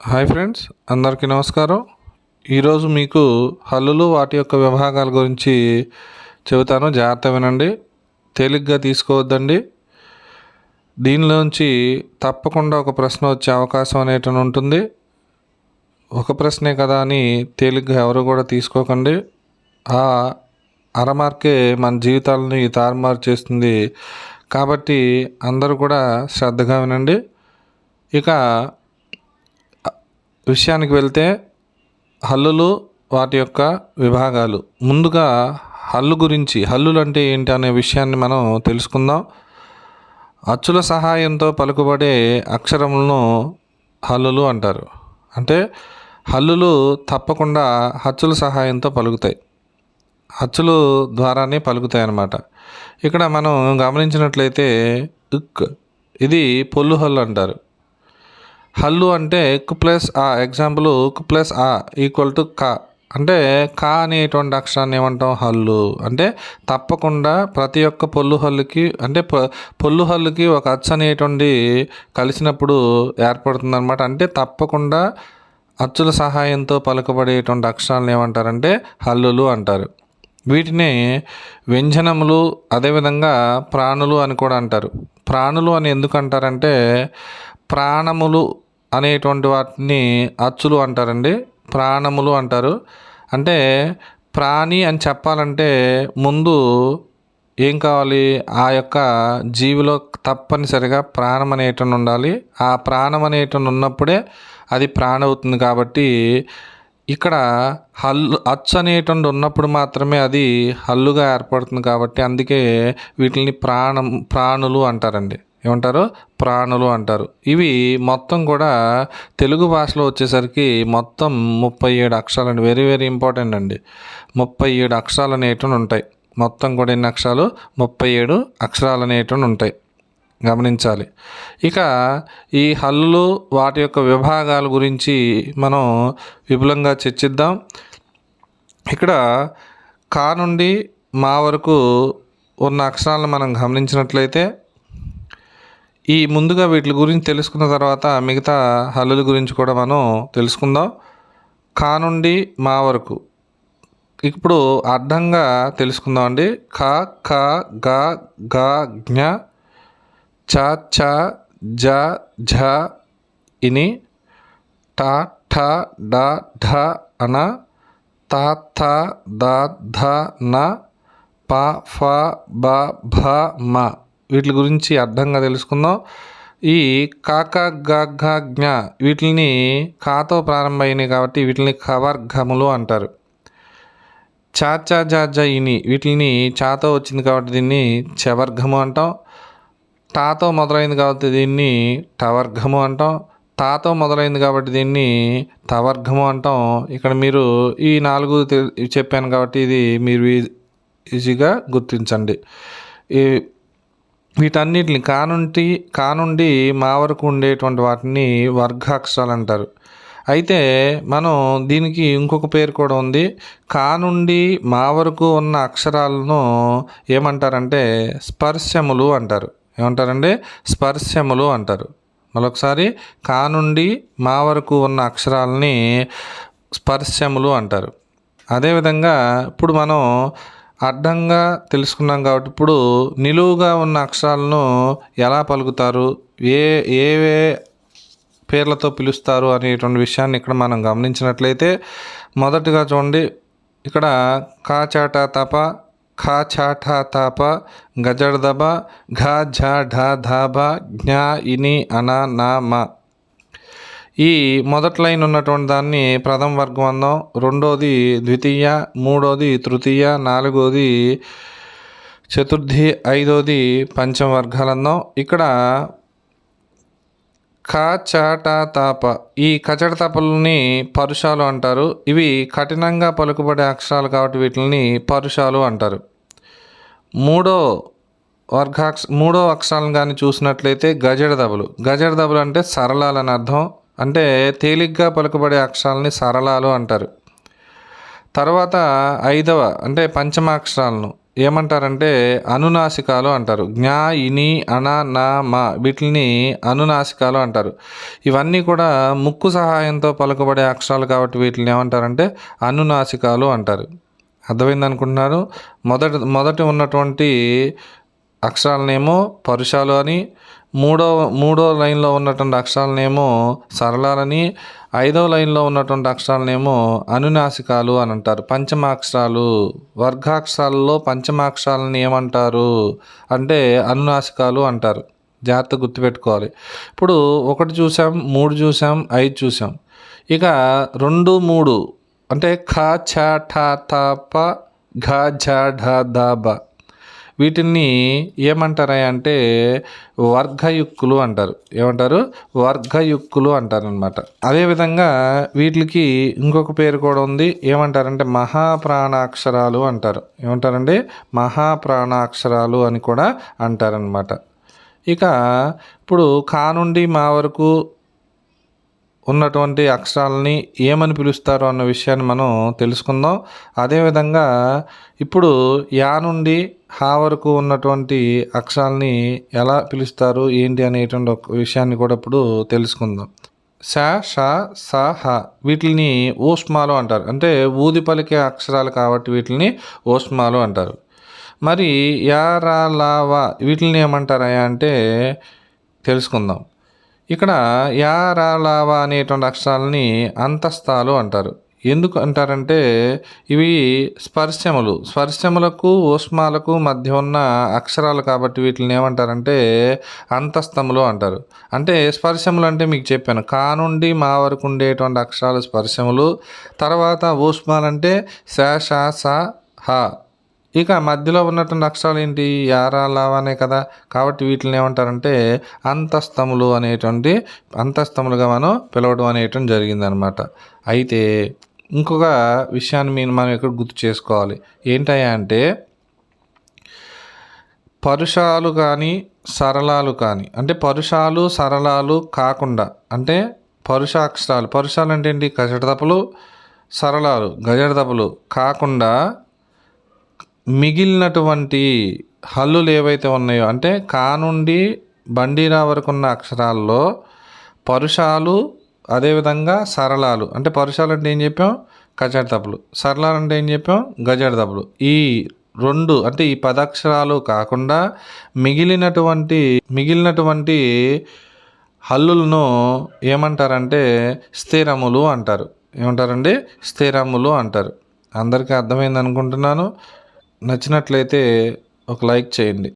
Hi friends అందరికీ నమస్కారం. ఈరోజు మీకు హల్లులు వాటి యొక్క విభాగాల గురించి చెబుతాను. జాగ్రత్త వినండి. తేలిగ్గా తీసుకోవద్దండి. దీనిలోంచి తప్పకుండా ఒక ప్రశ్న వచ్చే అవకాశం అనేటువంటి ఉంటుంది. ఒక ప్రశ్నే కదా అని తేలిగ్గా ఎవరు కూడా తీసుకోకండి. ఆ అరమార్కే మన జీవితాలని తారుమారు చేస్తుంది. కాబట్టి అందరూ కూడా శ్రద్ధగా వినండి. ఇక విషయానికి వెళ్తే హల్లులు వాటి యొక్క విభాగాలు. ముందుగా హల్లు గురించి హల్లులు అంటే ఏంటి అనే విషయాన్ని మనం తెలుసుకుందాం. అచ్చుల సహాయంతో పలుకుబడే అక్షరములను హల్లులు అంటారు. అంటే హల్లులు తప్పకుండా అచ్చుల సహాయంతో పలుకుతాయి. అచ్చులు ద్వారానే పలుకుతాయి అన్నమాట. ఇక్కడ మనం గమనించినట్లయితే ఇక్ ఇది పొల్లు హల్లు అంటారు. హల్లు అంటే క్ ప్లస్ ఆ. ఎగ్జాంపుల్ క్ ప్లస్ ఆ ఈక్వల్ టు క. అంటే కా అనేటువంటి అక్షరాన్ని ఏమంటాం? హల్లు. అంటే తప్పకుండా ప్రతి ఒక్క పొల్లు హల్లుకి అంటే పొల్లు హల్లుకి ఒక అచ్చ అనేటువంటి కలిసినప్పుడు ఏర్పడుతుంది అనమాట అంటే తప్పకుండా అచ్చుల సహాయంతో పలుకబడేటువంటి అక్షరాలను ఏమంటారంటే హల్లులు అంటారు. వీటిని వ్యంజనములు అదేవిధంగా ప్రాణులు అని కూడా అంటారు. ప్రాణులు అని ఎందుకు అంటారంటే ప్రాణములు అనేటువంటి వాటిని అచ్చులు అంటారండి ప్రాణములు అంటారు. అంటే ప్రాణి అని చెప్పాలంటే ముందు ఏం కావాలి? ఆ యొక్క జీవిలో తప్పనిసరిగా ప్రాణం అనేటువంటి ఉండాలి. ఆ ప్రాణం అనేటువంటి ఉన్నప్పుడే అది ప్రాణ అవుతుంది కాబట్టి ఇక్కడ హల్లు అచ్చు అనేటువంటి ఉన్నప్పుడు మాత్రమే అది హల్లుగా ఏర్పడుతుంది కాబట్టి అందుకే వీటిని ప్రాణం ప్రాణులు అంటారండి. ఏమంటారు? ప్రాణులు అంటారు. ఇవి మొత్తం కూడా తెలుగు భాషలో వచ్చేసరికి మొత్తం ముప్పై ఏడు అక్షరాలు వెరీ వెరీ ఇంపార్టెంట్ అండి. ముప్పై ఏడు అక్షరాలు అనేటువంటి ఉంటాయి. మొత్తం కూడా ఎన్ని అక్షరాలు? ముప్పై ఏడు అక్షరాలు అనేటువంటి ఉంటాయి. గమనించాలి. ఇక ఈ హల్లులు వాటి యొక్క విభాగాల గురించి మనం విపులంగా చర్చిద్దాం. ఇక్కడ కా నుండి మా వరకు ఉన్న అక్షరాలను మనం గమనించినట్లయితే ఈ ముందుగా వీటి గురించి తెలుసుకున్న తర్వాత మిగతా హల్లుల గురించి కూడా మనం తెలుసుకుందాం. కా నుండి మా వరకు. ఇప్పుడు అర్థంగా తెలుసుకుందాం అండి. ఖ ఖ గ గ జ్ఞ చ చ జ ఝ ఇని ట ఠ డ ఢ అన త థ ద ధ న ప ఫ బ భ మ. వీటి గురించి అర్థంగా తెలుసుకుందాం. ఈ కాక గ వీటిని కాతో ప్రారంభమైనవి కాబట్టి వీటిని కవర్ఘములు అంటారు. చాచా జాజ ఇని వీటిని చాతో వచ్చింది కాబట్టి దీన్ని చవర్ఘము అంటాం. టాతో మొదలైంది కాబట్టి దీన్ని టవర్ఘము అంటాం. తాతో మొదలైంది కాబట్టి దీన్ని తవర్ఘము అంటాం. ఇక్కడ మీరు ఈ నాలుగు చెప్పాను కాబట్టి ఇది మీరు ఈజీగా గుర్తించండి. ఈ వీటన్నిటిని కానుంటి కానుండి మా వరకు ఉండేటువంటి వాటిని వర్గాక్షరాలు అంటారు అయితే మనం దీనికి ఇంకొక పేరు కూడా ఉంది. కానుండి మా వరకు ఉన్న అక్షరాలను ఏమంటారంటే స్పర్శములు అంటారు. ఏమంటారంటే స్పర్శములు అంటారు. మరొకసారి కానుండి మా వరకు ఉన్న అక్షరాలని స్పర్శములు అంటారు. అదేవిధంగా ఇప్పుడు మనం అడ్డంగా తెలుసుకున్నాం కాబట్టి ఇప్పుడు నిలువుగా ఉన్న అక్షరాలను ఎలా పలుకుతారు? ఏ ఏవే పేర్లతో పిలుస్తారు అనేటువంటి విషయాన్ని ఇక్కడ మనం గమనించినట్లయితే మొదటిగా చూడండి. ఇక్కడ కాచాట తప ఖా చాఠ తాప గజడ్ దబ ఘ ఝ ఢ ధాబ జ్ఞా ఇని అన నా మ. ఈ మొదటి లైన్ ఉన్నటువంటి దాన్ని ప్రథమ వర్గం అందాం రెండోది ద్వితీయ మూడోది తృతీయ నాలుగోది చతుర్థి ఐదోది పంచమ వర్గాలు అందాం ఇక్కడ కా తాప ఈ కచట తపలని పరుషాలు అంటారు. ఇవి కఠినంగా పలుకుబడే అక్షరాలు కాబట్టి వీటిని పరుషాలు అంటారు. మూడో వర్గాక్ష మూడో అక్షరాలను కానీ చూసినట్లయితే గజడ దబలు గజడ దబలు అంటే సరళాలు అని అర్థం. అంటే తేలిగ్గా పలుకబడే అక్షరాలని సరళాలు అంటారు. తర్వాత ఐదవ అంటే పంచమాక్షరాలను ఏమంటారంటే అనునాసికాలు అంటారు. జ్ఞా ఇని అన నా మా వీటిని అనునాసికాలు అంటారు. ఇవన్నీ కూడా ముక్కు సహాయంతో పలుకబడే అక్షరాలు కాబట్టి వీటిని ఏమంటారంటే అనునాసికాలు అంటారు. అర్థమైంది అనుకుంటున్నారు మొదటి మొదటి ఉన్నటువంటి అక్షరాలనేమో పరుషాలు అని మూడో మూడో లైన్లో ఉన్నటువంటి అక్షరాలనేమో సరళాలని ఐదవ లైన్లో ఉన్నటువంటి అక్షరాలనేమో అనునాసికాలు అని అంటారు. పంచమాక్షరాలు వర్గాక్షరాలలో పంచమాక్షరాలని ఏమంటారు అంటే అనునాసికాలు అంటారు. జాగ్రత్త గుర్తుపెట్టుకోవాలి. ఇప్పుడు ఒకటి చూసాం మూడు చూసాం ఐదు చూసాం. ఇక రెండు మూడు అంటే ఖ ఛ ఠ థ ప ఘ ఝ ఢ ధ బ. వీటిని ఏమంటారా అంటే వర్గయుక్కులు అంటారు. ఏమంటారు? వర్గయుక్కులు అంటారు అనమాట అదేవిధంగా వీటికి ఇంకొక పేరు కూడా ఉంది. ఏమంటారంటే మహాప్రాణాక్షరాలు అంటారు. ఏమంటారంటే మహాప్రాణాక్షరాలు అని కూడా అంటారనమాట ఇక ఇప్పుడు కా నుండి మా వరకు ఉన్నటువంటి అక్షరాలని ఏమని పిలుస్తారు అన్న విషయాన్ని మనం తెలుసుకుందాం. అదేవిధంగా ఇప్పుడు యా నుండి హా వరకు ఉన్నటువంటి అక్షరాలని ఎలా పిలుస్తారు ఏంటి అనేటువంటి ఒక విషయాన్ని కూడా ఇప్పుడు తెలుసుకుందాం. స ష స హ వీటిని ఓస్మాలు అంటారు. అంటే ఊది పలికే అక్షరాలు కాబట్టి వీటిని ఓస్మాలు అంటారు. మరి యా రా లా వా వీటిని ఏమంటారా అంటే తెలుసుకుందాం. ఇక్కడ యా రా అనేటువంటి అక్షరాలని అంతస్తాలు అంటారు. ఎందుకు అంటారంటే ఇవి స్పర్శములు. స్పర్శములకు ఊష్మాలకు మధ్య ఉన్న అక్షరాలు కాబట్టి వీటిని ఏమంటారంటే అంతస్తములు అంటారు. అంటే స్పర్శములు అంటే మీకు చెప్పాను. కా నుండి మా వరకు ఉండేటువంటి అక్షరాలు స్పర్శములు. తర్వాత ఊష్మాలు శ ష స హ. ఇక మధ్యలో ఉన్నటువంటి అక్షరాలు ఏంటి యారా లావానే కదా. కాబట్టి వీటిని ఏమంటారంటే అంతస్తములు అనేటువంటి అంతస్తములుగా మనం పిలవడం అనేటువంటి జరిగిందనమాట. అయితే ఇంకొక విషయాన్ని మీరు మనం ఇక్కడ గుర్తు చేసుకోవాలి. ఏంటయ్యా అంటే పరుషాలు కానీ సరళాలు కానీ అంటే పరుషాలు సరళాలు కాకుండా అంటే పరుషాక్షరాలు పరుషాలు అంటే ఏంటి? కజడదపలు సరళాలు గజడదపలు కాకుండా మిగిలినటువంటి హల్లులు ఏవైతే ఉన్నాయో అంటే కా నుండి బండిరా వరకు ఉన్న అక్షరాల్లో పరుషాలు అదేవిధంగా సరళాలు. అంటే పరుషాలు అంటే ఏం చెప్పాం? కజాడ తప్పులు. సరళాలు అంటే ఏం చెప్పాం? గజాడ తప్పులు. ఈ రెండు అంటే ఈ పదాక్షరాలు కాకుండా మిగిలినటువంటి మిగిలినటువంటి హల్లులను ఏమంటారంటే స్థిరములు అంటారు. ఏమంటారండి? స్థిరములు అంటారు. అందరికీ అర్థమైంది అనుకుంటున్నాను నచ్చినట్లయితే ఒక లైక్ చేయండి.